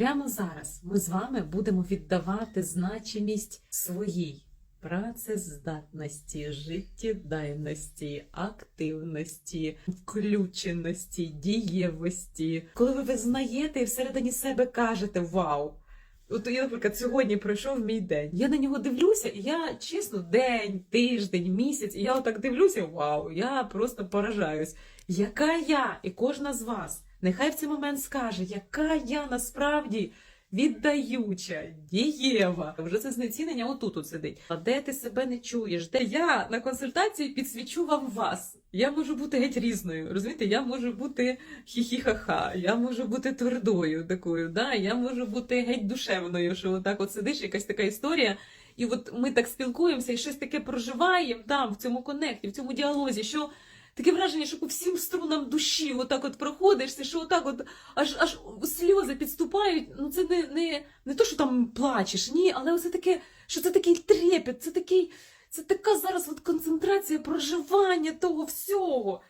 Прямо зараз ми з вами будемо віддавати значимість своїй працездатності, життєдайності, активності, включеності, дієвості. Коли ви визнаєте і всередині себе кажете Вау! От я, наприклад, сьогодні пройшов мій день. Я на нього дивлюся, і я чесно, день, тиждень, місяць, і я отак дивлюся, вау, я просто поражаюсь. Яка я і кожна з вас, нехай в цей момент скаже, яка я насправді віддаюча, дієва. Вже це знецінення отут от сидить. А де ти себе не чуєш? Де я на консультації підсвічу вам вас. Я можу бути геть різною. Розумієте, я можу бути хі-хі-ха-ха, я можу бути твердою такою, да? я можу бути геть душевною, що отак от сидиш, якась така історія. І от ми так спілкуємося і щось таке проживаємо там, в цьому коннекті, в цьому діалозі, що таке враження, що по всім струнам душі отак от проходишся, що отак от аж аж сльози підступають. Ну це не, не, не то, що там плачеш, ні, але це таке, що це такий трепет, це такий, це така зараз от концентрація проживання того всього.